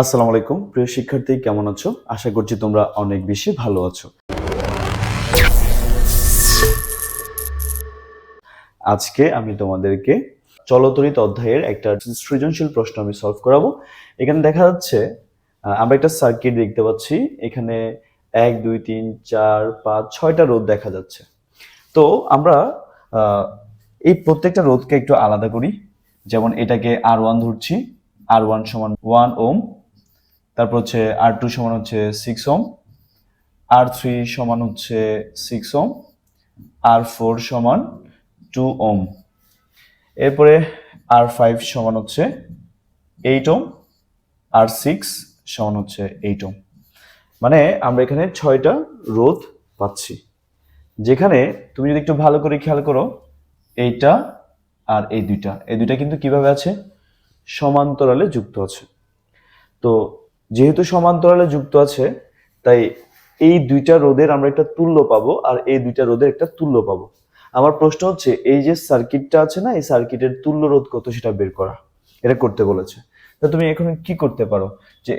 আসসালামু আলাইকুম। প্রিয় শিক্ষার্থী, কেমন আছো? আশা করছি তোমরা অনেক বেশি ভালো আছো। আজকে আমি তোমাদেরকে চলতরিত অধ্যায়ের একটা সৃজনশীল প্রশ্ন আমি সলভ করাবো। এখানে দেখা যাচ্ছে আমরা একটা সার্কিট দেখতে পাচ্ছি। এখানে এক, দুই, তিন, চার, পাঁচ, ছয়টা রোদ দেখা যাচ্ছে। তো আমরা এই প্রত্যেকটা রোদকে একটু আলাদা করি। যেমন এটাকে আর ওয়ান ধরছি। আর ওয়ান সমান ওয়ান ওম। তারপর হচ্ছে আর টু সমান হচ্ছে সিক্স ওম আর থ্রি সমান হচ্ছে সিক্স ওম আর ফোর সমান টু ওম এরপরে আর ফাইভ সমান হচ্ছে এইট ওম আর সিক্স সমান হচ্ছে এইট ওম মানে আমরা এখানে ছয়টা রোধ পাচ্ছি। যেখানে তুমি যদি একটু ভালো করে খেয়াল করো, এইটা আর এই দুইটা। এই দুইটা কিন্তু কীভাবে আছে? সমান্তরালে যুক্ত আছে। তো যেহেতু সমান্তরালে যুক্ত আছে, তাই এই দুইটা রোধের আমরা একটা তুল্য পাবো আর এই দুইটা রোধের একটা তুল্য পাবো। আমার প্রশ্ন হচ্ছে, এই যে সার্কিটটা আছে না, এই সার্কিটের তুল্য রোধ কত সেটা বের করা? এটা করতে বলেছে। তা তুমি এখন কি করতে পারো? যে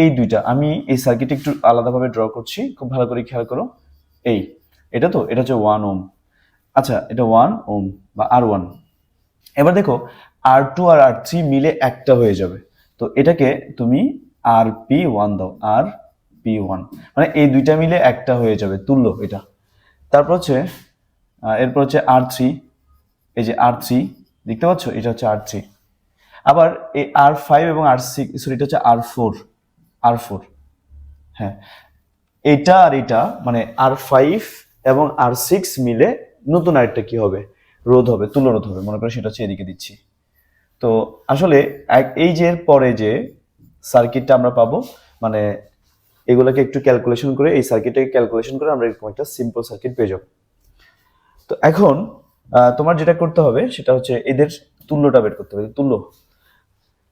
এই দুইটা, আমি এই সার্কিট একটু আলাদাভাবে ড্র করছি, খুব ভালো করে খেয়াল করো। এই, এটা তো, এটা হচ্ছে ওয়ান ওম আচ্ছা এটা ওয়ান ওম বা আর ওয়ান এবার দেখো আর টু আর আর থ্রি মিলে একটা হয়ে যাবে। তো এটাকে তুমি আর পি ওয়ান দাও, আর পি ওয়ান মানে এই দুইটা মিলে একটা হয়ে যাবে, তুল্য এটা। তারপর হচ্ছে এরপর হচ্ছে আর থ্রি এই যে আর থ্রি দেখতে পাচ্ছ? এটা হচ্ছে আর থ্রি আবার এই আর ফাইভ এবং আর সিক্স সরি এটা হচ্ছে আর ফোর আর ফোর হ্যাঁ। এটা আর এটা মানে আর ফাইভ এবং আর সিক্স মিলে নতুন আরেকটা কি হবে? রোধ হবে, তুল্য রোধ হবে। মনে করো সেটা হচ্ছে এদিকে দিচ্ছি। তো আসলে এই যে পরে যে সার্কিটটা আমরা পাবো। মানে এগুলোকে একটু ক্যালকুলেশন করে, এই সার্কিটটাকে ক্যালকুলেশন করে আমরা এরকম একটা সিম্পল সার্কিট পেয়ে যাব। তো এখন তোমার যেটা করতে হবে সেটা হচ্ছে এদের তুল্যটা বের করতে হবে তুল্য।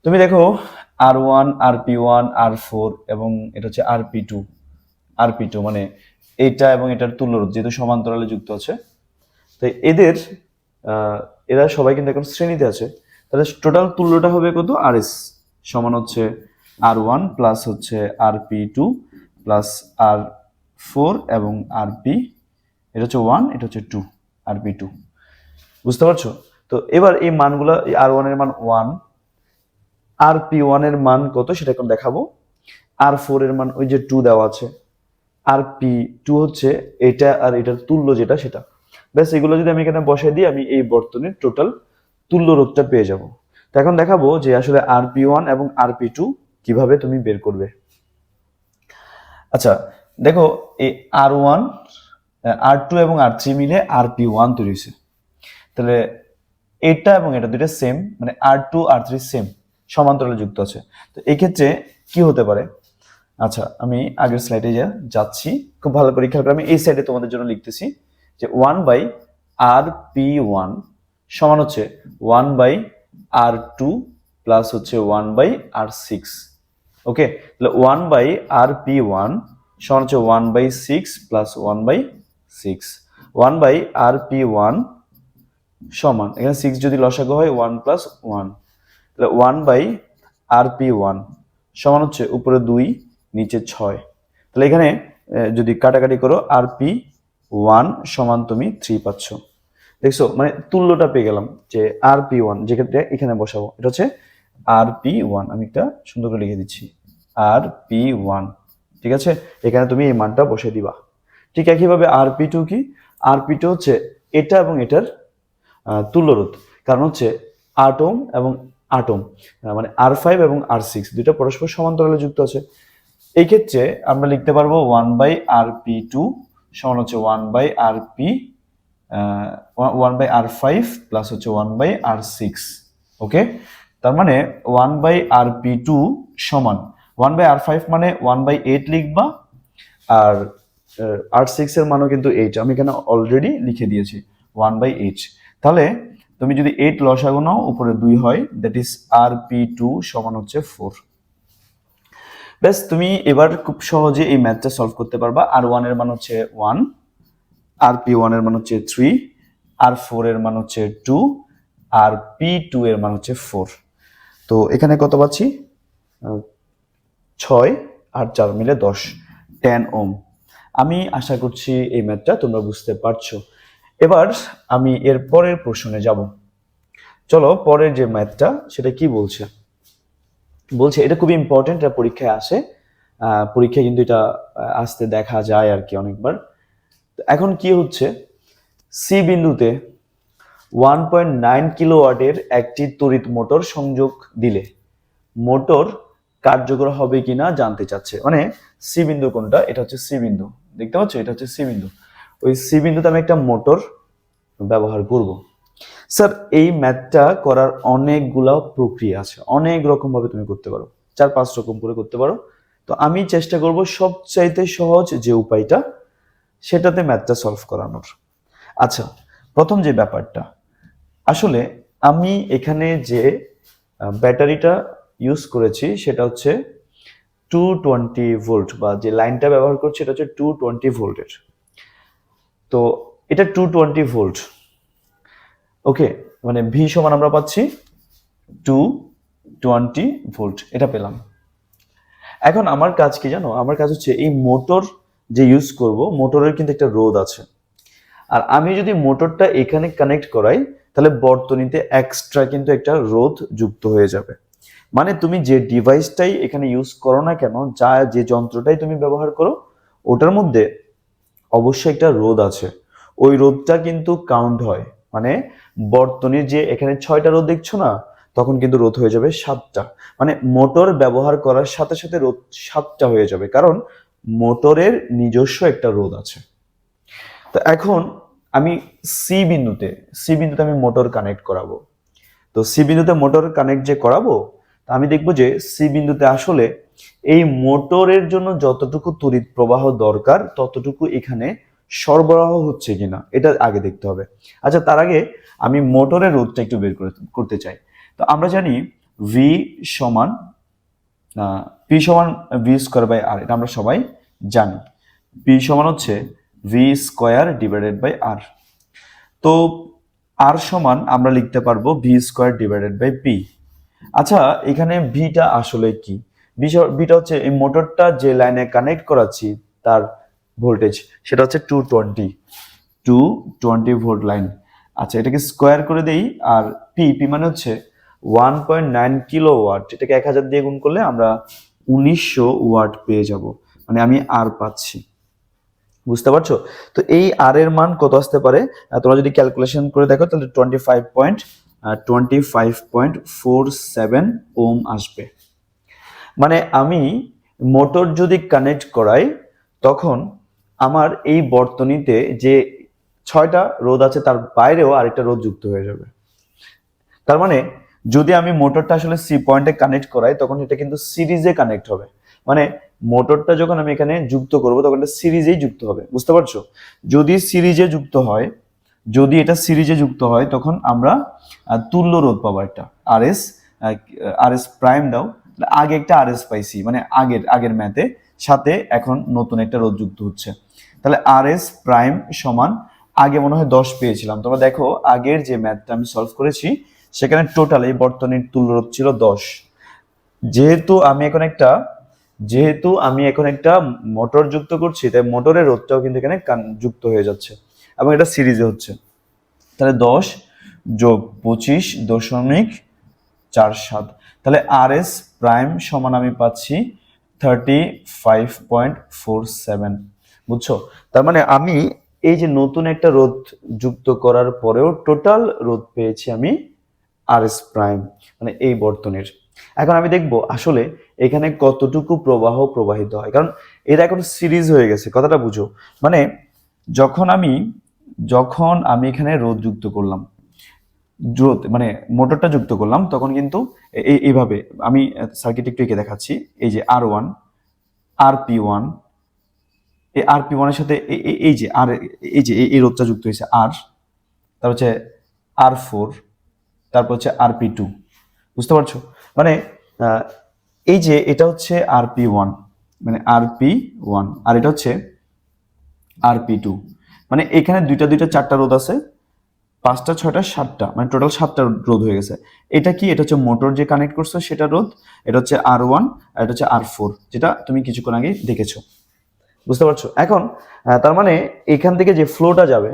তুমি দেখো R one R P one R four এবং এটা হচ্ছে R P two R P two মানে এটা এবং এটার তুল্য যেহেতু সমান্তরালে যুক্ত আছে। তো এদের এরা সবাই কিন্তু এখন শ্রেণীতে আছে। তাহলে টোটাল তুল্যটা হবে কত? আর এস সমান হচ্ছে আর ওয়ান প্লাস হচ্ছে R P two plus R four এবং আর পি, এটা হচ্ছে ওয়ান, এটা হচ্ছে টু, আর পি টু। বুঝতে পারছ? তো এবার এই মানগুলো আর ওয়ানের মান ওয়ান, আর পি ওয়ানের মান কত সেটা এখন দেখাবো। আর ফোর এর মান ওই যে টু দেওয়া আছে, আর পি টু হচ্ছে এটা আর এটার তুল্য যেটা সেটা। ব্যাস, এগুলো যদি আমি এখানে বসাই দিই, আমি এই বর্তনীর টোটাল তুল্য রোধটা পেয়ে যাব। তো এখন দেখাবো যে আসলে আর পি ওয়ান এবং আর পি টু কীভাবে তুমি বের করবে? আচ্ছা দেখো, এই আর ওয়ান আর টু এবং আর থ্রি মিলে আর পি ওয়ান তৈরি হয়েছে। তাহলে এটা এবং এটা দুইটা সেম মানে R two R three same সমান্তরালে যুক্ত আছে। তো এই ক্ষেত্রে কি হতে পারে? আচ্ছা আমি আগের স্লাইডে যা, যাচ্ছি। খুব ভালো করে খেয়াল করে আমি এই সাইডে তোমাদের জন্য লিখতেছি যে one by R P one সমান হচ্ছে one by R two plus হচ্ছে one by R six okay তাহলে one by R P one সমান হচ্ছে one by six plus one by six one by R P one সমান, এখানে six যদি লসাগু হয় ওয়ান প্লাস ওয়ান তাহলে one by R P one সমান হচ্ছে উপরে দুই, নিচে ছয়। তাহলে এখানে যদি কাটাকাটি করো আর পি ওয়ান সমান তুমি থ্রি পাচ্ছ। দেখছ মানে তুল্যটা পেয়ে গেলাম যে আর পি ওয়ান যেক্ষেত্রে এখানে বসাবো, এটা হচ্ছে আর পি ওয়ান আমি একটা সুন্দর করে লিখে দিচ্ছি। R P one. ঠিক আছে? এখানে তুমি এই মানটা বসে দিবা। ঠিক একইভাবে আর পি টু কি? আর পি টু হচ্ছে এটা এবং এটার তুল্যরোধ। কারণ হচ্ছে আটম এবং আটম মানে আর ফাইভ এবং আর সিক্স, দুইটা পরস্পর সমান্তরালে যুক্ত আছে। এই ক্ষেত্রে আমরা লিখতে পারব one by R P two সমান হচ্ছে one by R P one by R five plus হচ্ছে one by R six. Okay? তার মানে one by R P two সমান ওয়ান বাই আর ফাইভ মানে ওয়ান বাই এইট লিখবা, আর আর six এর মানও কিন্তু এইট আমি এখানে অলরেডি লিখে দিয়েছি ওয়ান বাই এইট তাহলে তুমি যদি এইট লসাগু নাও, উপরে দুই হয় that is R P two সমান হচ্ছে ফোর ব্যাস, তুমি এবার খুব সহজে এই ম্যাথটা সলভ করতে পারবা। আর ওয়ানের মান হচ্ছে ওয়ান আর পি ওয়ানের মান হচ্ছে থ্রি আর ফোর এর মান হচ্ছে টু আর পি টু এর মান হচ্ছে ফোর তো এখানে কত পাচ্ছি? ছয় আর চার মিলে দশ। Ten ohm. আমি আশা করছি এই ম্যাথটা তোমরা বুঝতে পারছ। এবার আমি এর পরের প্রশ্নে যাব। চলো পরের যে ম্যাথটা, সেটা কি বলছে? বলছে, এটা খুবই ইম্পর্টেন্ট এটা পরীক্ষায় আসে। পরীক্ষায় কিন্তু এটা আসতে দেখা যায় আর কি অনেকবার। এখন কি হচ্ছে? সি বিন্দুতে ওয়ান পয়েন্ট নাইন কিলোওয়াটের একটি তড়িৎ মোটর সংযোগ দিলে। মোটর কার্যকর হবে কিনা জানতে চাচ্ছে। মানে সি বিন্দু কোনটা? এটা হচ্ছে সি বিন্দু। দেখতে পাচ্ছ? এটা হচ্ছে সি বিন্দু। ওই সি বিন্দুতে আমি একটা মোটর ব্যবহার করব। স্যার, এই ম্যাথটা করার অনেকগুলা প্রক্রিয়া আছে। অনেক রকম ভাবে তুমি করতে পারো। চার, পাঁচ রকম করে করতে পারো। তো আমি চেষ্টা করব সবচাইতে সহজ যে উপায়টা, সেটাতে ম্যাথটা সলভ করানোর। আচ্ছা প্রথম যে ব্যাপারটা। আসলে আমি এখানে যে ব্যাটারিটা ইউজ করেছি, সেটা হচ্ছে টু টোয়েন্টি ভোল্ট বা যে লাইনটা ব্যবহার করছি এটা হচ্ছে টু টোয়েন্টি ভোল্টের তো এটা টু টোয়েন্টি ভোল্ট ওকে মানে ভি সমান আমরা পাচ্ছি টু টোয়েন্টি ভোল্ট এটা পেলাম। এখন আমার কাজ কি জানো? আমার কাজ হচ্ছে এই মোটর যে ইউজ করব মোটরের কিন্তু একটা রোধ আছে। আর আমি যদি মোটরটা এখানে কানেক্ট করাই, তাহলে বর্তনীতে এক্সট্রা কিন্তু একটা রোধ যুক্ত হয়ে যাবে। মানে তুমি যে ডিভাইসটাই এখানে ইউজ করো না কেন, যা যে যন্ত্রটাই তুমি ব্যবহার করো, ওটার মধ্যে অবশ্যই একটা রোদ আছে। ওই রোদটা কিন্তু কাউন্ট হয়। মানে বর্তনীর যে এখানে ছয়টা রোদ দেখছ না, তখন কিন্তু রোদ হয়ে যাবে সাতটা। মানে মোটর ব্যবহার করার সাথে সাথে রোদ সাতটা হয়ে যাবে, কারণ মোটরের নিজস্ব একটা রোদ আছে। তো এখন আমি সি বিন্দুতে সি বিন্দুতে আমি মোটর কানেক্ট করাবো। তো সি বিন্দুতে মোটর কানেক্ট যে করাবো আমি দেখব যে সি বিন্দুতে আসলে এই মোটরের জন্য যতটুকু তড়িৎ প্রবাহ দরকার, ততটুকু এখানে সরবরাহ হচ্ছে কিনা, এটা আগে দেখতে হবে। আচ্ছা তার আগে আমি মোটরের রোধটা একটু বের করে, করতে চাই। তো আমরা জানি ভি সমান পি সমান ভি স্কোয়ার বাই আর এটা আমরা সবাই জানি। পি সমান হচ্ছে V square divided by R তো আর সমান আমরা লিখতে পারব V square divided by P আচ্ছা এখানে ভিটা আসলে কি? ভিটা হচ্ছে এই মোটরটা যে লাইনে কানেক্ট করাচ্ছি তার ভোল্টেজ সেটা হচ্ছে two twenty two twenty volt line আচ্ছা এটাকে স্কোয়ার করে দেই, আর পি পি মানে হচ্ছে one point nine kilowatt এটাকে এক হাজার দিয়ে গুণ করলে আমরা উনিশশো ওয়াট পেয়ে যাব। মানে আমি আর পাচ্ছি। বুঝতে পারছ? তো এই আর এর মান কত আসতে পারে? তোমরা যদি ক্যালকুলেশন করে দেখো, তাহলে twenty five point twenty five point four seven ohm আসবে। মানে আমি মোটর যদি কানেক্ট করাই, তখন আমার এই বর্তনীতে যে ছয়টা রোদ আছে, তার বাইরেও আরেকটা রোদ যুক্ত হয়ে যাবে। তার মানে যদি আমি মোটরটা আসলে সি পয়েন্টে কানেক্ট করাই, তখন এটা কিন্তু সিরিজে কানেক্ট হবে। মানে মোটরটা যখন আমি এখানে যুক্ত করব, তখন এটা সিরিজেই যুক্ত হবে। বুঝতে পারছ? যদি সিরিজে যুক্ত হয় যদি এটা সিরিজে যুক্ত হয়, তখন আমরা তুল্য রোধ পাবো একটা। R S R S prime দাও। আগে একটা আর এস পাইছি মানে আগের আগের ম্যাথে সাথে এখন নতুন একটা রোধ যুক্ত হচ্ছে। তাহলে আর এস প্রাইম সমান, আগে মনে হয় দশ পেয়েছিলাম। তোমরা দেখো, আগের যে ম্যাথটা আমি সলভ করেছি, সেখানে টোটাল এই বর্তনীর তুল্য রোধ ছিল দশ। যেহেতু আমি এখন একটা, যেহেতু আমি এখন একটা মোটর যুক্ত করছি, তাই মোটরের রোধটাও কিন্তু এখানে যুক্ত হয়ে যাচ্ছে। এবং এটা সিরিজে হচ্ছে। তাহলে দশ যোগ পঁচিশ দশমিক চার সাত। তাহলে আর এস প্রাইম সমান আমি পাচ্ছি thirty five point four seven বুঝছ? তার মানে আমি এই যে নতুন একটা রোধ যুক্ত করার পরেও টোটাল রোধ পেয়েছি আমি আর এস প্রাইম মানে এই বর্তনের। এখন আমি দেখব আসলে এখানে কতটুকু প্রবাহ প্রবাহিত হয়। কারণ এটা এখন সিরিজ হয়ে গেছে, কথাটা বুঝো। মানে যখন আমি যখন আমি এখানে রোদ যুক্ত করলাম রোদ মানে মোটরটা যুক্ত করলাম, তখন কিন্তু এই এইভাবে আমি সার্কিট একটু এঁকে দেখাচ্ছি। এই যে R one R P one এই আর পি ওয়ানের সাথে এই- যে আর, এই যে এই- রোধটা যুক্ত হয়েছে আর তারপর হচ্ছে আর ফোর তারপর হচ্ছে আর পি টু বুঝতে পারছ? মানে এই যে এটা হচ্ছে আর পি ওয়ান মানে আর পি ওয়ান আর এটা হচ্ছে আর পি টু মানে এখানে দুইটা দুইটা, চারটা রোধ আছে। পাঁচটা, ছয়টা, সাতটা মানে টোটাল সাতটা রোধ হয়ে গেছে। এটা কি? এটা হচ্ছে মোটর যে কানেক্ট করছে সেটা রোধ, এটা হচ্ছে আর ওয়ান আর এটা হচ্ছে আর ফোর যেটা তুমি কিছুক্ষণ আগেই দেখেছ। বুঝতে পারছ? এখন তার মানে এখান থেকে যে ফ্লোটা যাবে,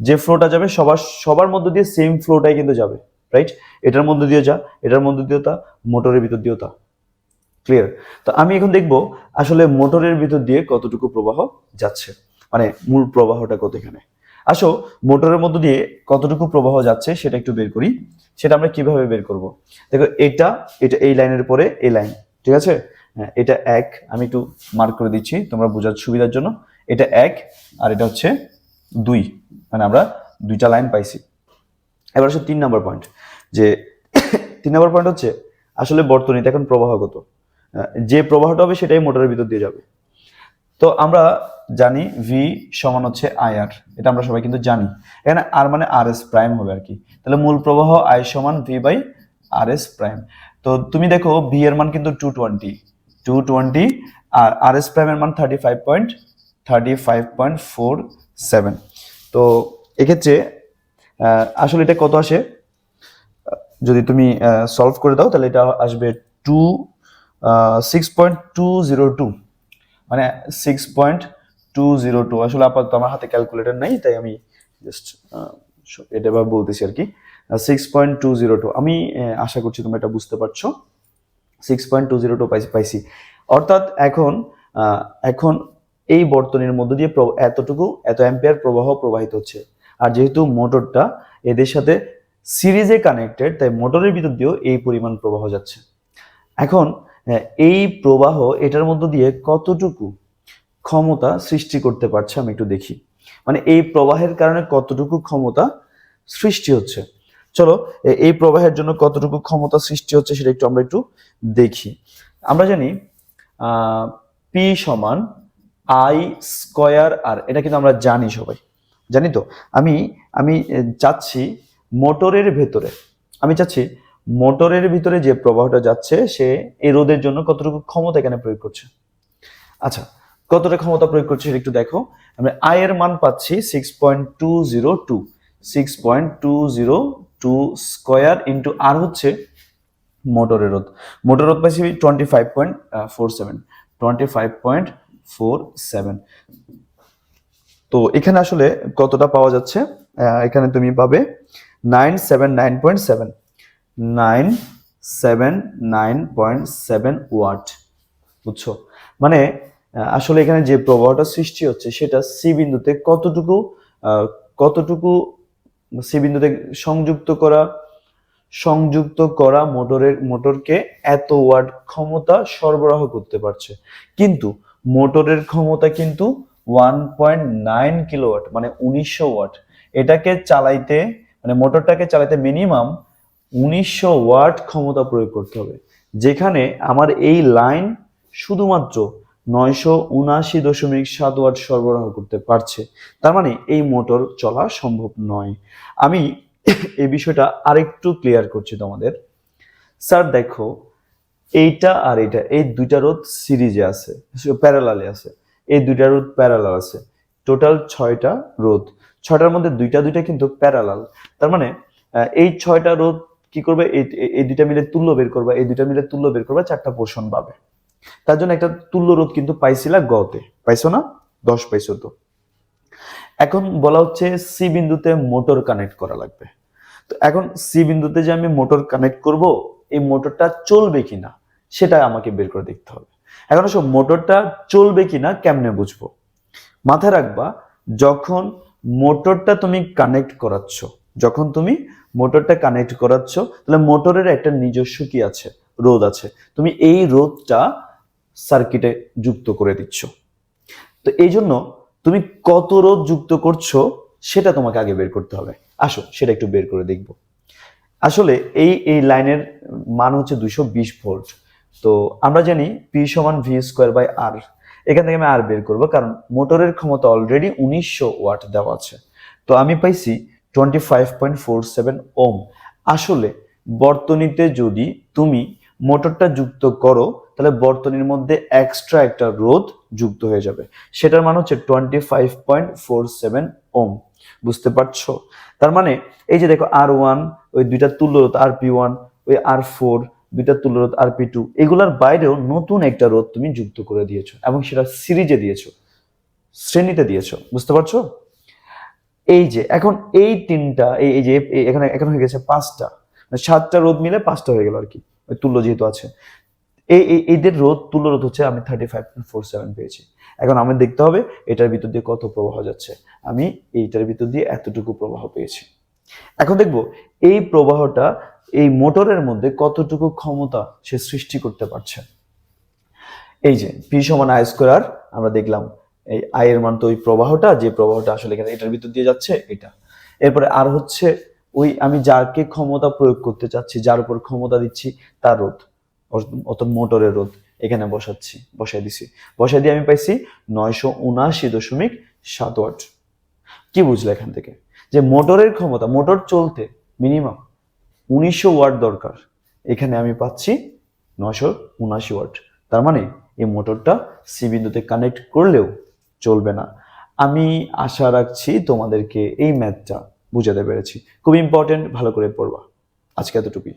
যে ফ্লোটা যাবে সবার সবার মধ্য দিয়ে সেম ফ্লোটাই কিন্তু যাবে রাইট এটার মধ্যে দিয়ে যা, এটার মধ্যে দিয়েও তা মোটরের ভিতর দিয়েও তা। ক্লিয়ার তো আমি এখন দেখব আসলে মোটরের ভিতর দিয়ে কতটুকু প্রবাহ যাচ্ছে। মানে মূল প্রবাহটা কত এখানে? আসো, মোটরের মধ্য দিয়ে কতটুকু প্রবাহ যাচ্ছে সেটা একটু বের করি। সেটা আমরা কীভাবে বের করব? দেখো, এটা এটা এই লাইনের পরে এই লাইন, ঠিক আছে? হ্যাঁ এটা এক, আমি একটু মার্ক করে দিচ্ছি, তোমরা বোঝার সুবিধার জন্য। এটা এক, আর এটা হচ্ছে দুই মানে আমরা দুইটা লাইন পাইছি। এবার হচ্ছে তিন নম্বর পয়েন্ট যে তিন নম্বর পয়েন্ট হচ্ছে, আসলে বর্তনীতে এখন প্রবাহ কত? যে প্রবাহটা হবে সেটাই মোটরের ভিতর দিয়ে যাবে। তো আমরা জানি ভি সমান হচ্ছে আই আর এটা আমরা সবাই কিন্তু জানি। এখানে আর মানে আর এস প্রাইম হবে আর কি। তাহলে মূল প্রবাহ আই সমান V by R S prime তো তুমি দেখো ভি এর মান কিন্তু টু টোয়েন্টি টু টোয়েন্টি আর আর এস প্রাইমের মান thirty five point thirty five point four seven তো এক্ষেত্রে আসলে এটা কত আসে? যদি তুমি সলভ করে দাও, তাহলে এটা আসবে two six point two zero two মানে six point two zero two আসলে আপাতত আমার হাতে ক্যালকুলেটর নাই, তাই আমি জাস্ট এটা এবার বলতেছি আর কি। Six point two zero two আমি আশা করছি তোমরা এটা বুঝতে পারছ। Six point two zero two পাইছি অর্থাৎ এখন এখন এই বর্তনীর মধ্য দিয়ে এতটুকু, এত অ্যাম্পিয়ার প্রবাহ প্রবাহিত হচ্ছে। আর যেহেতু মোটরটা এদের সাথে সিরিজে কানেক্টেড তাই মোটরের ভিতর দিয়েও এই পরিমাণ প্রবাহ যাচ্ছে। এখন এই প্রবাহ এটার মধ্য দিয়ে কতটুকু ক্ষমতা সৃষ্টি করতে পারছে আমি একটু দেখি। মানে এই প্রবাহের কারণে কতটুকু ক্ষমতা সৃষ্টি হচ্ছে? চলো এই প্রবাহের জন্য কতটুকু ক্ষমতা সৃষ্টি হচ্ছে সেটা একটু আমরা একটু দেখি। আমরা জানি পি সমান আই স্কয়ার আর, এটা কিন্তু আমরা জানি সবাই। জানি তো? আমি আমি চাচ্ছি মোটরের ভেতরে। আমি চাচ্ছি মোটরের ভিতরে যে প্রবাহটা যাচ্ছে, সে এই রোদের জন্য কতটুকু ক্ষমতা এখানে প্রয়োগ করছে? আচ্ছা কতটা ক্ষমতা প্রয়োগ করছে সেটা একটু দেখো। আমরা আই এর মান পাচ্ছি six point two zero two six point two zero two square into R হচ্ছে মোটরের রোধ। মোটর রোধ পাইছি twenty five point four seven twenty five point four seven তো এখানে আসলে কতটা পাওয়া যাচ্ছে? এখানে তুমি পাবে nine seven nine point seven nine seven nine point seven watt, বুঝছ? মানে আসলে এখানে যে প্রবাহটা সৃষ্টি হচ্ছে সেটা সি বিন্দুতে কতটুকু কতটুকু সি বিন্দুতে সংযুক্ত করা সংযুক্ত করা মোটরের, মোটরকে এত ওয়াট ক্ষমতা সরবরাহ করতে পারছে? কিন্তু মোটরের ক্ষমতা কিন্তু ওয়ান পয়েন্ট নাইন কিলোওয়াট মানে উনিশশো ওয়াট। এটাকে চালাইতে মানে মোটরটাকে চালাইতে মিনিমাম উনিশশো ওয়াট ক্ষমতা প্রয়োগ করতে হবে। যেখানে আমার এই লাইন শুধুমাত্র নয়শো উনাশি দশমিক সাত ওয়াট সরবরাহ করতে পারছে। তার মানে এই মোটর চলা সম্ভব নয়। আমি এই বিষয়টা আরেকটু ক্লিয়ার করছি তোমাদের। স্যার, দেখো, এইটা আর এটা এই দুইটা রোদ সিরিজে আছে প্যারালালে আছে। এই দুইটা রোদ প্যারালাল আছে। টোটাল ছয়টা রোদ ছয়টার মধ্যে দুইটা দুইটা কিন্তু প্যারালাল তার মানে এই ছয়টা রোধ কি করবে? এই দুইটা মিলে তুল্য বের করবে, এই দুইটা মিলে তুল্য বের করবে, চারটা পোর্শন পাবে। তার জন্য একটা তুল্য রোধ কিন্তু পাইছিলা গতে। পাইছো না? দশ পাইছো তো। এখন বলা হচ্ছে সি বিন্দুতে মোটর কানেক্ট করা লাগবে। তো এখন সি বিন্দুতে যে আমি মোটর কানেক্ট করব, এই মোটরটা চলবে কিনা, সেটা আমাকে বের করে দেখতে হবে। এখন আসো মোটরটা চলবে কিনা কেমনে বুঝব? মাথায় রাখবা, যখন মোটরটা তুমি কানেক্ট করাচ্ছ যখন তুমি মোটরটা কানেক্ট করাচ্ছ, তাহলে মোটরের একটা নিজস্ব কি আছে? রোধ আছে। তুমি এই রোধটা সার্কিটে যুক্ত করে দিচ্ছ। তো এই জন্য তুমি কত রোধ যুক্ত করছ, সেটা তোমাকে আগে বের করতে হবে। আসো, সেটা একটু বের করে দেখব। আসলে এই এই লাইনের মান হচ্ছে দুশো বিশ ভোল্ট। তো আমরা জানি পি সমান ভি স্কোয়ার বাই আর এখান থেকে আমি আর বের করব, কারণ মোটরের ক্ষমতা অলরেডি উনিশশো ওয়াট দেওয়া আছে। তো আমি পাইছি twenty five point four seven ohm আসলে বর্তনীতে যদি তুমি মোটরটা যুক্ত করো, তাহলে বর্তনীর মধ্যে এক্সট্রা একটা রোধ যুক্ত হয়ে যাবে। সেটার মান হচ্ছে twenty five point four seven ohm বুঝতে পারছ? তার মানে এই যে দেখো আর ওয়ান ওই দুইটা তুল্যরোধ আর পি ওয়ান ওই আর ফোর দুইটা তুল্যরোধ আর পি টু এগুলার বাইরেও নতুন একটা রোধ তুমি যুক্ত করে দিয়েছ এবং সেটা সিরিজে দিয়েছ, শ্রেণীতে দিয়েছ। বুঝতে পারছ? এই যে, এখন এই তিনটা, এই যে এখানে, এখন হয়ে গেছে পাঁচটা। মানে সাতটা রোদ মিলে পাঁচটা হয়ে গেল আর কি, ওই তুল্য যেহেতু আছে। এই এদের রোদ তুল্য রোধ হচ্ছে আমি thirty five point four seven পেয়েছি। এখন আমার দেখতে হবে এটার ভিতর দিয়ে কত প্রবাহ যাচ্ছে। আমি এইটার ভিতর দিয়ে এতটুকু প্রবাহ পেয়েছি। এখন দেখব এই প্রবাহটা এই মোটরের মধ্যে কতটুকু ক্ষমতা সে সৃষ্টি করতে পারছে। এই যে পি সমান আই স্কোয়ার আমরা দেখলাম এই আয়ের মান তো ওই প্রবাহটা, যে প্রবাহটা আসলে এখানে এটার ভিতর দিয়ে যাচ্ছে, এটা। এরপরে আর হচ্ছে ওই আমি যাকে ক্ষমতা প্রয়োগ করতে চাচ্ছি, যার উপর ক্ষমতা দিচ্ছি, তার রোধ। অর্থাৎ মোটরের রোধ এখানে বসাচ্ছি, বসাই দিছি। বসাই দিয়ে আমি পাইছি নয়শো উনআশি দশমিক সাত ওয়াট। কি বুঝলে এখান থেকে? যে মোটরের ক্ষমতা, মোটর চলতে মিনিমাম উনিশশো ওয়াট দরকার। এখানে আমি পাচ্ছি নয়শো উনআশি ওয়াট। তার মানে এই মোটরটা সি বিন্দুতে কানেক্ট করলেও চলবে না। আমি আশা রাখছি তোমাদেরকে এই ম্যাথটা বুঝাতে পেরেছি। খুব ইম্পর্টেন্ট ভালো করে পড়বা। আজকে এতটুকুই।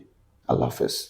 আল্লাহ হাফেজ।